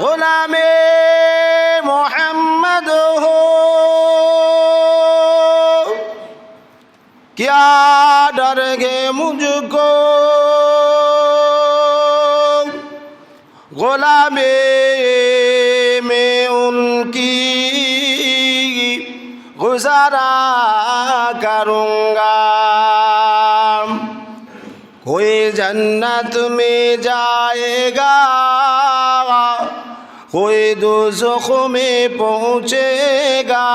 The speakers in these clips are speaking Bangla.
গোলামে মোহাম্মদ হো क्या डर गे मुझको गुलामे में उनकी गुजारा करूँगा कोई जन्नत में जाएगा कोई दोजख में पहुँचेगा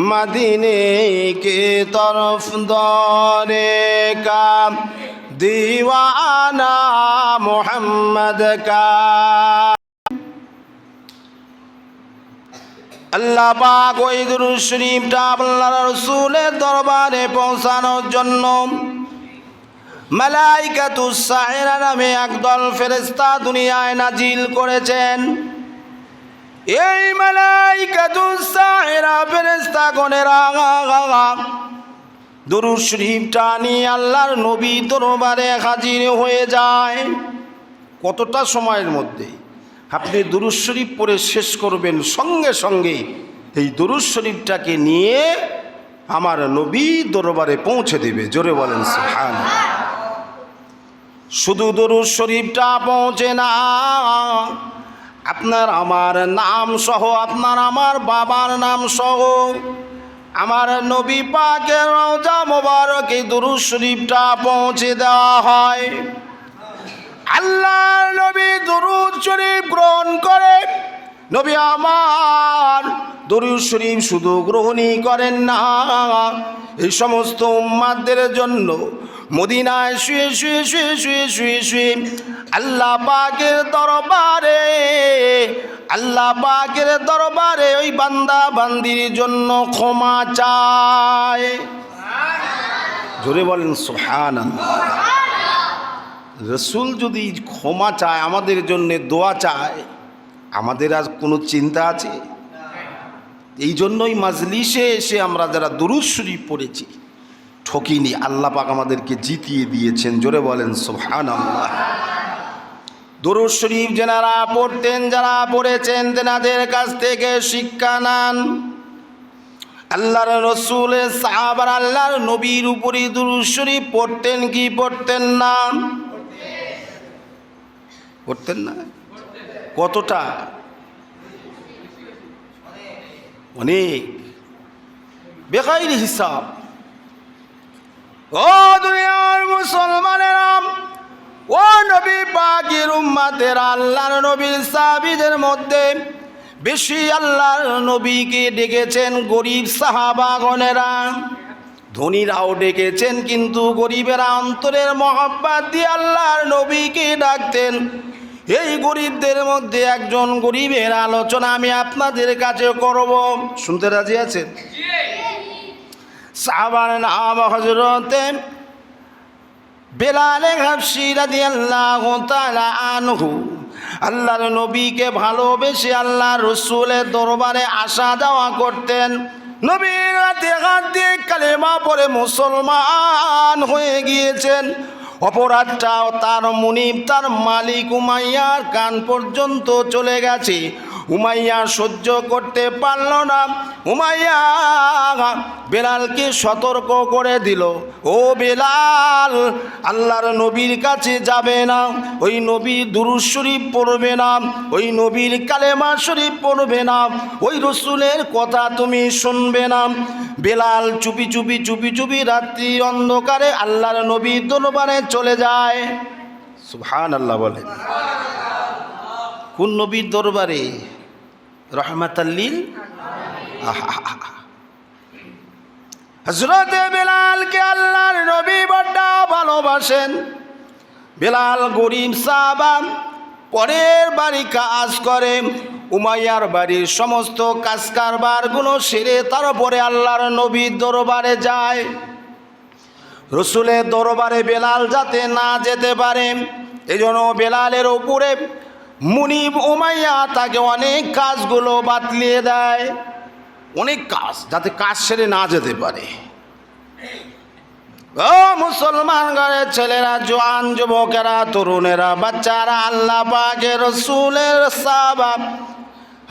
मदीने के तरफ दौरे का दीवाना मोहम्मद का আল্লাহ পাক ওই দুরুদ শরীফটা আল্লাহ রসুলের দরবারে পৌঁছানোর জন্য মালাইকাতুস সাহেরা নামে একদল ফেরেস্তা দুনিয়ায় নাজিল করেছেন। এই মালাইকাতুস সাহেরা ফেরেস্তা গণেরা দুরুদ শরীফটা নিয়ে আল্লাহর নবী দরবারে হাজির হয়ে যায়। কতটা সময়ের মধ্যে? আপনি দুরুদ শরীফ পড়ে শেষ করবেন, সঙ্গে সঙ্গে এই দুরুদ শরীফটাকে নিয়ে আমার নবী দরবারে পৌঁছে দেবে। জোরে বলেন সুবহান শুধু দরুদ শরীফটা পৌঁছে না। আপনার আমার নাম সহ, আপনার আমার বাবার নাম সহ, আমার নবী পাকের রওজা মোবারকে দুরুদ শরীফটা পৌঁছে দেওয়া হয়। আল্লাহ নবী দুরুদ শরীফ গ্রহণ করে। নবী আমার দরুদ শরীফ শুধু গ্রহণই করেন না। এই সমস্ত উম্মাদের জন্য মদিনায় শুয়ে শুয়ে শুয়ে শুয়ে শুয়ে শুয়ে আল্লাহ পাকের দরবারে, আল্লাহ পাকের দরবারে ওই বান্দা বান্দির জন্য ক্ষমা চায়। জোরে বলেন সোহান রসুল যদি ক্ষমা চায়, আমাদের জন্য দোয়া চায়, আমাদের আর কোনো চিন্তা আছে? এই জন্যই মাজলিসে এসে আমরা যারা দুরুদ পড়েছি ঠকিনি, আল্লাহ পাক আমাদেরকে জিতিয়ে দিয়েছেন। জোরে বলেন সোহান আল্লাহ দুরুদ শরীফ যেনারা পড়তেন, যারা পড়েছেন, তেনাদের কাছ থেকে শিক্ষা নেন। আল্লাহর রসুলের সাহাবার আল্লাহর নবীর উপরই দুরুদ শরীফ পড়তেন কি পড়তেন না? পড়তেন না? কতটা? অনেক। বেকাইর হিসাব। ও দুনিয়ার মুসলমানেরা, ও নবী পাকের উম্মাদের আল্লাহর নবীর সাহাবীদের মধ্যে বেশি আল্লাহর নবীকে ডেকেছেন গরিব সাহাবাগণেরা। ধনীরাও ডেকেছেন কিন্তু গরিবেরা অন্তরের মহব্বাত দিয়ে আল্লাহর নবীকে ডাকতেন। এই গরিবদের মধ্যে একজন গরিবের আলোচনা আমি আপনাদের কাছে করব। শুনতে রাজি আছেন? সাহাবার নাম বেলালে হাফসি রাদিয়াল্লাহু তাআলা আনহু, আল্লাহর নবীকে ভালোবেসে আল্লাহ রসুলের দরবারে আসা যাওয়া করতেন। নবীর হাতে হাত দিয়ে কালেমা পরে মুসলমান হয়ে গিয়েছেন। অপরাধটাও তার মুনিব, তার মালিক উমাইয়ার কান পর্যন্ত চলে গেছে। উমাইয়া সহ্য করতে পারল না। উমাইয়া বেলালকে সতর্ক করে দিল। ও বেলাল, আল্লাহর নবীর কাছে যাবে না। ওই নবী দুরুজ শরীফ পড়বে না। ওই নবীর কালেমা শরীফ পড়বে না। ওই রসুলের কথা তুমি শুনবে না। বেলাল চুপি চুপি চুপি চুপি রাত্রি অন্ধকারে আল্লাহর নবীর দরবারে চলে যায়। সুবহান আল্লাহ বলে। কোন নবীর দরবারে? রহমাতাল্লিল হজরতে বেলালকে আল্লাহর নবী বড্ডা ভালোবাসেন। বেলাল গরিব সাহাবাম পরের বাড়ি কাজ করে। উমাইয়ার বাড়ির সমস্ত কাজ কারবারগুলো সেরে তারপরে আল্লাহর নবীর দরবারে যায়। রসুলের দরবারে বেলাল যাতে না যেতে পারে এই জন্য বেলালের উপরে মুনিব উমাইয়া তাকে অনেক কাজগুলো বাতলিয়ে দেয়। অনেক কাজ, যাতে কাজ সেরে না যেতে পারে। ও মুসলমান ঘরের ছেলেরা, জোয়ান যুবকেরা, তরুণেরা, বাচ্চারা, আল্লাহ পাকের রসুলের সাবাব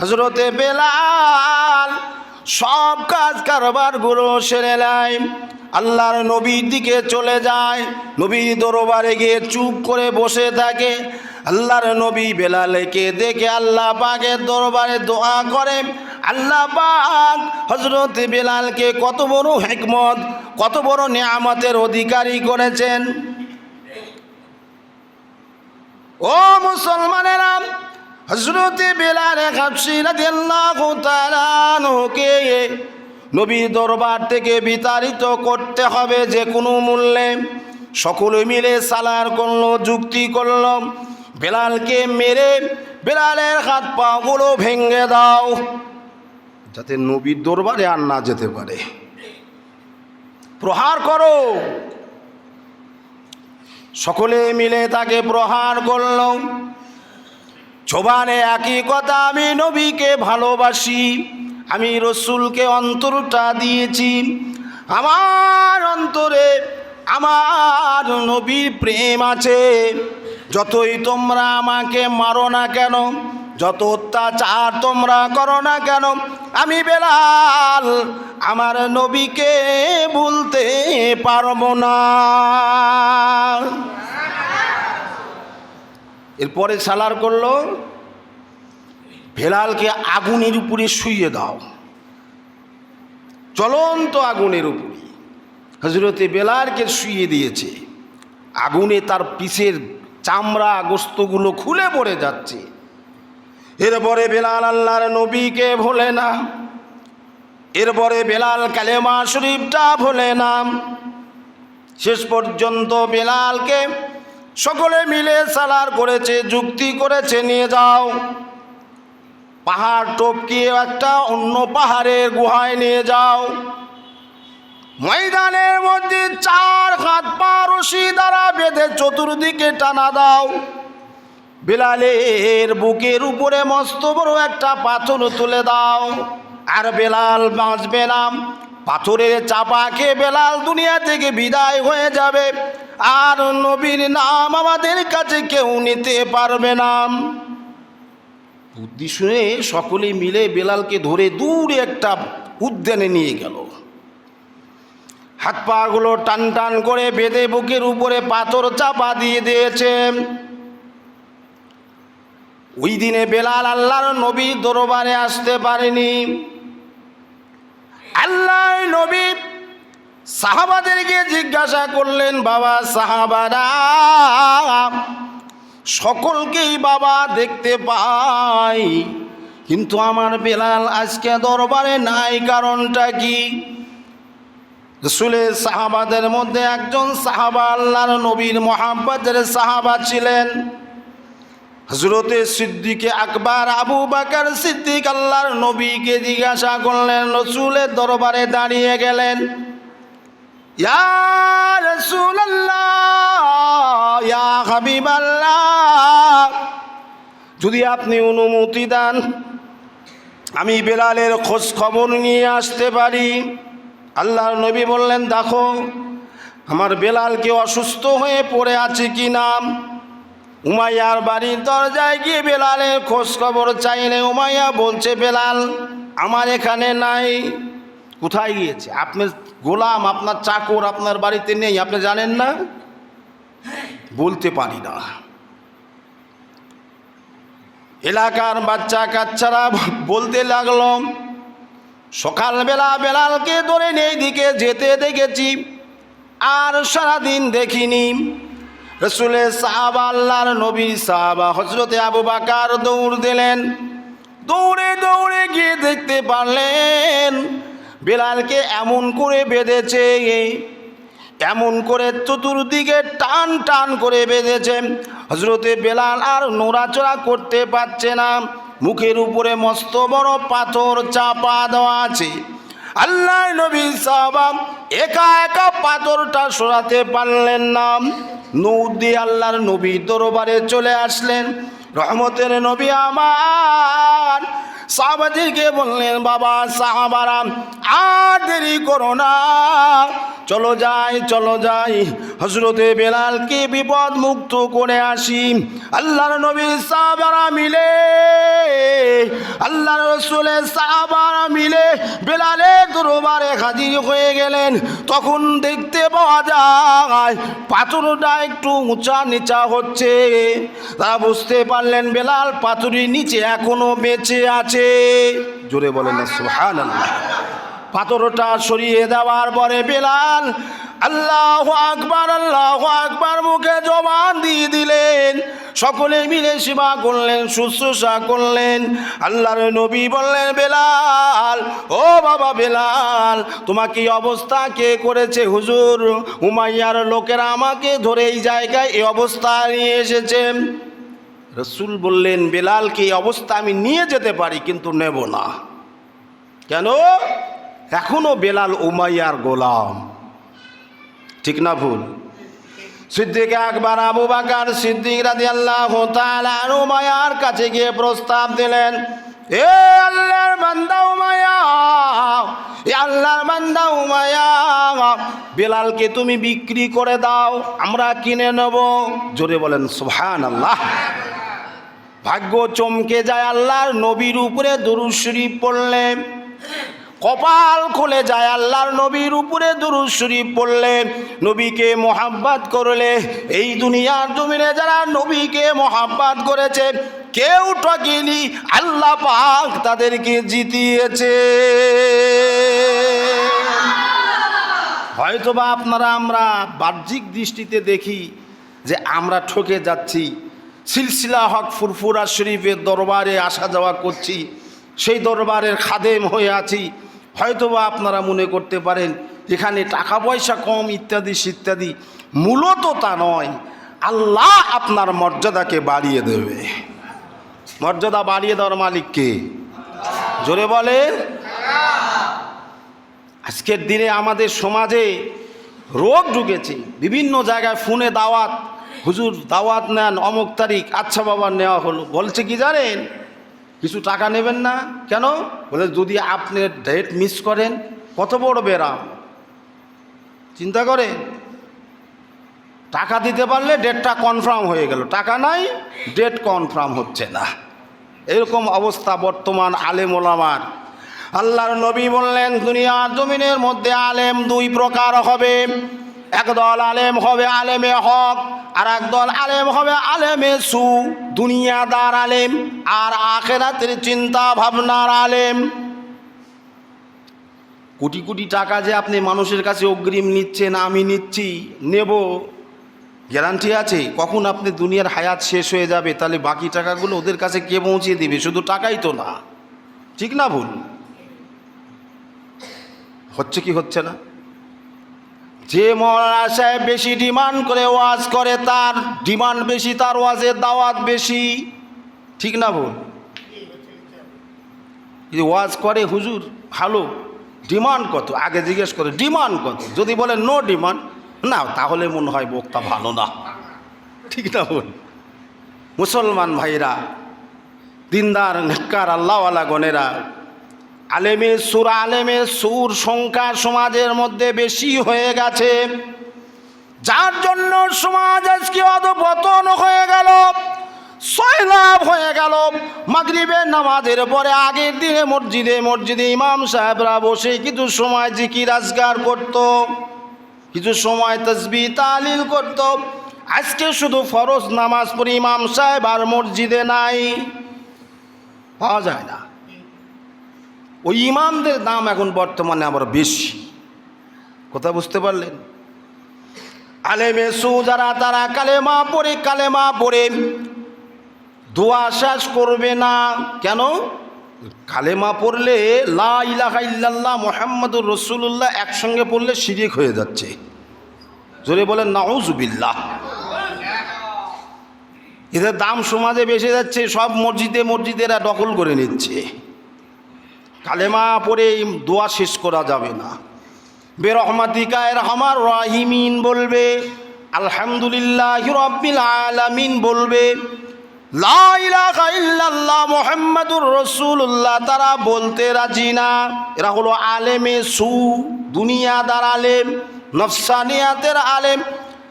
হজরতে বেলাল, সব কাজ কারবারগুলো সেরে নেয়। আল্লাহর নবীর দিকে চলে যায়, নবীর দরবারে গিয়ে চুপ করে বসে থাকে। আল্লাহর নবী বেলালেকে দেখে আল্লাহ পাকের দরবারে দোয়া করে। আল্লাহ পাক হজরত বেলালকে কত বড় হেকমত, কত বড় নিয়ামতের অধিকারী করেছেন। ও মুসলমানেরা হজরতে বেলাল হাফসি রাদিয়াল্লাহু আনহুকে নবীর দরবার থেকে বিতাড়িত করতে হবে যে কোনো মূল্যে। সকলে মিলে সালার করল, যুক্তি করল। বেলালকে মেরে বেলালের হাত পাগুলো ভেঙে দাও, যাতে নবীর দরবারে আর না যেতে পারে। প্রহার করো। সকলে মিলে তাকে প্রহার করল। জোবানে একই কথা, আমি নবীকে ভালোবাসি, আমি রসুলকে অন্তরটা দিয়েছি। আমার অন্তরে আমার নবীর প্রেম আছে। যতই তোমরা আমাকে মারো না কেন, যত অত্যাচার তোমরা করো না কেন, আমি বেলাল আমার নবীকে ভুলতে পারব না। এরপরে সালার করল, ভেলালকে আগুনের উপরে শুইয়ে দাও চলন্ত আগুনের উপরে। হজরতে বেলালকে শুইয়ে দিয়েছে, আগুনে তার পিসের চামড়া গোস্তগুলো খুলে পড়ে যাচ্ছে। এরপরে বেলাল আল্লাহর নবীকে ভোলে না। এরপরে বেলাল কালেমা শরীফটা ভোলে না। শেষ পর্যন্ত বেলালকে সকলে মিলে সালার করেছে, যুক্তি করেছে, নিয়ে যাও। পাহাড় টপকিয়ে একটা অন্য পাহাড়ের গুহায় নিয়ে যাও। ময়দানের মধ্যে চার হাত পা রশি দ্বারা বেঁধে চতুর্দিকে টানা দাও। বেলালের বুকের উপরে মস্ত বড় একটা পাথর তুলে দাও। আর বেলাল বাঁচবে না। পাথরের চাপা খেয়ে বেলাল দুনিয়া থেকে বিদায় হয়ে যাবে। আর নবীর নাম আমাদের কাছে কেউ নিতে পারবে না। বুদ্ধি শুনে সকলে মিলে বেলালকে ধরে দূরে একটা উদ্যানে নিয়ে গেল। হাত পাগুলো টান টান করে বেঁধে বুকের উপরে পাথর চাপা দিয়ে দিয়েছে। ওই দিনে বেলাল আল্লাহর নবী দরবারে আসতে পারেনি। আল্লাহ নবী সাহাবাদেরকে জিজ্ঞাসা করলেন, বাবা, সাহাবারা, সকলকেই বাবা দেখতে পাই, কিন্তু আমার বেলাল আজকে দরবারে নাই, কারণটা কি? রসুলের সাহাবাদের মধ্যে একজন সাহাবা আল্লাহর নবীর মোহাম্মদের সাহাবা ছিলেন। হজরতে সিদ্দিকে আকবর, আবু বাকার সিদ্দিক আল্লাহর নবীকে জিজ্ঞাসা করলেন, রসুলের দরবারে দাঁড়িয়ে গেলেন। যদি আপনি অনুমতি দেন, আমি বেলালের খোঁজ খবর নিয়ে আসতে পারি। আল্লাহর নবী বললেন, দেখো, আমার বেলালকে অসুস্থ হয়ে পড়ে আছে কি নাম উমাইয়ার বাড়ির দরজায় গিয়ে বেলালের খোঁজ খবর চাইলে উমাইয়া বলছে, বেলাল, আমার এখানে নাই। কোথায় গিয়েছে? আপনার গোলাম, আপনার চাকর আপনার বাড়িতে নেই, আপনি জানেন না? বলতে পারি না। এলাকার বাচ্চা কাচ্চারা বলতে লাগল সকালবেলা বেলালকে ধরে নেই দিকে যেতে দেখেছি, আর সারাদিন দেখিনি। রসুলের সাহাবা আল্লাহর নবী সাহাবা হজরতে আবু বাকার দৌড় দিলেন। দৌড়ে দৌড়ে গিয়ে দেখতে পারলেন, বেলালকে এমন করে বেঁধেছে, এমন করে চতুর্দিকে টান টান করে বেঁধেছে। হজরতে বেলাল আর নোড়াচড়া করতে পারছে না। মুখের উপরে মস্ত বড় পাথর চাপা দেওয়া আছে। আল্লাহ নবী সাহাবাম একা একা পাথরটা সরাতে পারলেন না। নৌদি আল্লাহর নবী দরবারে চলে আসলেন। রহমতের নবী আমার সাহাবাদেরকে বললেন, বাবা, সাহাবারা, আর দেরি করো না। চলো যাই চলো যাই। হজরতে বেলালকে বিপদ মুক্ত করে আসি। আল্লাহর নবীর সাহাবারা মিলে আল্লাহ রসুলের সাহাবারা মিলে বেলালের দরবারে হাজির হয়ে গেলেন। তখন দেখতে পাওয়া যায়, পাথরটা একটু উঁচা নিচা হচ্ছে। তা বুঝতে পারলেন, বেলাল পাথরের নিচে এখনও বেঁচে আছে। জোরে বলেন না, সুবহানাল্লাহ। পাথরটা সরিয়ে দেওয়ার পরে বেলাল আল্লাহ আকবার আল্লাহ আকবার মুখে জবান দিয়ে দিলেন। সকলে মিলে সেবা করলেন, শুশ্রূষা করলেন। আল্লাহর নবী বললেন, বেলাল, ও বাবা বেলাল তোমাকে অবস্থা? কে করেছে হুজুর? উমাইয়ার লোকেরা আমাকে ধরে এই জায়গায় এই অবস্থা নিয়ে এসেছে। রসুল বললেন, বেলালকে এই অবস্থা আমি নিয়ে যেতে পারি, কিন্তু নেব না। কেন? এখনও বেলাল উমাইয়ার গোলাম। ঠিক না ভুল? সিদ্দিক আকবর, আবু বাকার সিদ্দিক রাজি আল্লাহ উমায়ার কাছে গিয়ে প্রস্তাব দিলেন, এ আল্লাহর বান্দা উমায়া এ আল্লাহর বান্দা উমায়া বেলালকে তুমি বিক্রি করে দাও, আমরা কিনে নেব। জোরে বলেন সুবহান আল্লাহ ভাগ্য চমকে যায় আল্লাহর নবীর উপরে দুরুদ শরীফ পড়লেন কপাল খুলে যায় আল্লাহর নবীর উপরে দুরুদ পড়লে। নবীকে মোহাব্বাত করলে। এই দুনিয়ার জমিনে যারা নবীকে মোহাব্বাত করেছে, কেউ ঠকেনি, আল্লাহ পাক তাদেরকে জিতিয়েছে। হয়তোবা আপনারা আমরা বাহ্যিক দৃষ্টিতে দেখি যে আমরা ঠকে যাচ্ছি। সিলসিলা হক ফুরফুরা শরীফের দরবারে আসা যাওয়া করছি। সেই দরবারের খাদেম হয়ে আছি। হয়তোবা আপনারা মনে করতে পারেন, এখানে টাকা পয়সা কম ইত্যাদি ইত্যাদি মূলত তা নয়, আল্লাহ আপনার মর্যাদাকে বাড়িয়ে দেবে। মর্যাদা বাড়িয়ে দেওয়ার মালিককে জোরে বলে আজকের দিনে আমাদের সমাজে রোগ ঢুকেছে। বিভিন্ন জায়গায় ফোনে দাওয়াত হুজুর দাওয়াত নেন, অমুক তারিখ আচ্ছা বাবা, নেওয়া হলো। বলছে কি জানেন? কিছু টাকা নেবেন না? কেন? বলে, যদি আপনি ডেট মিস করেন, কত বড় বেরাম? চিন্তা করেন? টাকা দিতে পারলে ডেটটা কনফার্ম হয়ে গেল। টাকা নাই ডেট কনফার্ম হচ্ছে না। এরকম অবস্থা বর্তমান আলেম ওলামার। আল্লাহর নবী বললেন, দুনিয়ার জমিনের মধ্যে আলেম দুই প্রকার হবে। একদল আলেম হবে আলেমে হক, আর একদল আলেম হবে আলেমে সু। দুনিয়াদার আলেম, আর আখেরাতের চিন্তা ভাবনার আলেম। কোটি কোটি টাকা যে আপনি মানুষের কাছে অগ্রিম নিচ্ছেন, আমি নিচ্ছি, নেব। গ্যারান্টি আছে, কখন আপনি দুনিয়ার হায়াত শেষ হয়ে যাবে, তাহলে বাকি টাকাগুলো ওদের কাছে কে পৌঁছিয়ে দেবে? শুধু টাকাই তো না। ঠিক না ভুল? হচ্ছে কি হচ্ছে না? যে মৌলানা সাহেব বেশি ডিমান্ড করে ওয়াজ করে, তার ডিমান্ড বেশি, তার ওয়াজের দাওয়াত বেশি। ঠিক না যদি ওয়াজ করে হুজুর, ভালো। ডিমান্ড কত? আগে জিজ্ঞেস করে, ডিমান্ড কত? যদি বলে নো ডিমান্ড, না, তাহলে মনে হয় বক্তা ভালো না। ঠিক না বল মুসলমান ভাইরা, দিনদার, নেককার, আল্লাহওয়ালা গনেরা আলেমে সুর আলেমে সুর সংখ্যা সমাজের মধ্যে বেশি হয়ে গেছে। যার জন্য সমাজ আজকে অধপতন হয়ে গেল সয়লাভ হয়ে গেল। মাগরিবের নামাজের পরে আগের দিনে মসজিদে মসজিদে ইমাম সাহেবরা বসে কিছু সময় জিকির, আজগার করত, কিছু সময় তসবি তালিল করত। আজকে শুধু ফরজ নামাজ পড়ে ইমাম সাহেব আর মসজিদে নাই। পাওয়া যায় না। ওই ইমানদের দাম এখন বর্তমানে আবার বেশি। কথা বুঝতে পারলেন? আলেমে সু যারা, তারা কালেমা পড়ে কালেমা পড়ে। দোয়া শেষ করবে না। কেন? কালেমা পড়লে লা মোহাম্মদুর রসুল্লাহ একসঙ্গে পড়লে শিরিক হয়ে যাচ্ছে। জোরে বলেন নাউজুবিল্লাহ এদের দাম সমাজে বেশি যাচ্ছে, সব মসজিদে মসজিদেরা দখল করে নিচ্ছে। কালেমা পড়ে দোয়া শেষ করা যাবে না। বেরহমাতিকায়ের আমার রাহিমিন বলবে, আলহামদুলিল্লাহ রব্বিল আলামিন বলবে মোহাম্মদুর রসুল্লাহ তারা বলতে রাজি না। এরা হলো আলেমে সু, দুনিয়াদার আলেম, নফসানিয়াতের আলেম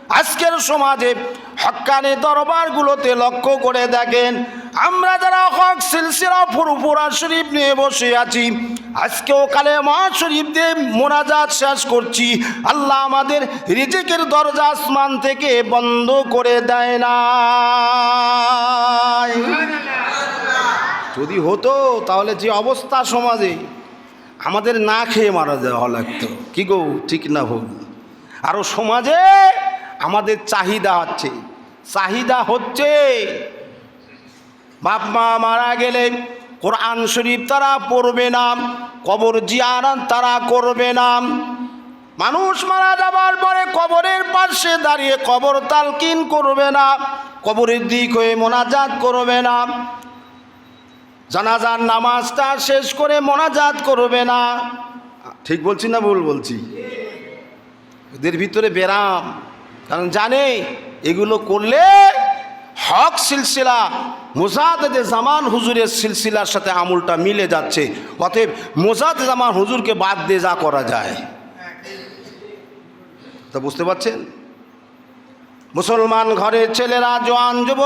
আজকের সমাজে হক্কানি দরবারগুলোতে লক্ষ্য করে দেখেন, আমরা যারা হক সিলসিলা ফুরফুরা শরীফ নিয়ে বসে আছি, আজকেও কালে মা শরীফ দিয়ে মোনাজাত শেষ করছি। আল্লাহ আমাদের রিজিকের দরজা আসমান থেকে বন্ধ করে দেয় না যদি হতো, তাহলে যে অবস্থা সমাজে, আমাদের না খেয়ে মারা যাওয়া লাগতো। কি গো, ঠিক না ভুল? আরও সমাজে আমাদের চাহিদা হচ্ছে। চাহিদা হচ্ছে, বাপ মা মারা গেলে কোরআন শরীফ তারা পড়বে না, কবর জিয়ারাত তারা করবে না। মানুষ মারা যাবার পরে কবরের পাশে দাঁড়িয়ে কবর তালকিন করবে না, কবরের দিক হয়ে মোনাজাত করবে না। জানাজার নামাজটা শেষ করে মোনাজাত করবে না। ঠিক বলছি না ভুল বলছি? এদের ভিতরে বেরাম কারণ জানে, এগুলো করলে হক সিলসিলা মোজাদে জামান হুজুরের সিলসিলার সাথে আমুলটা মিলে যাচ্ছে। অতএব মোজাদ জামান হুজুরকে বাদ দিয়ে যা করা যায়। তা বুঝতে পারছেন? মুসলমান ঘরের ছেলেরা, জোয়ান, যুবক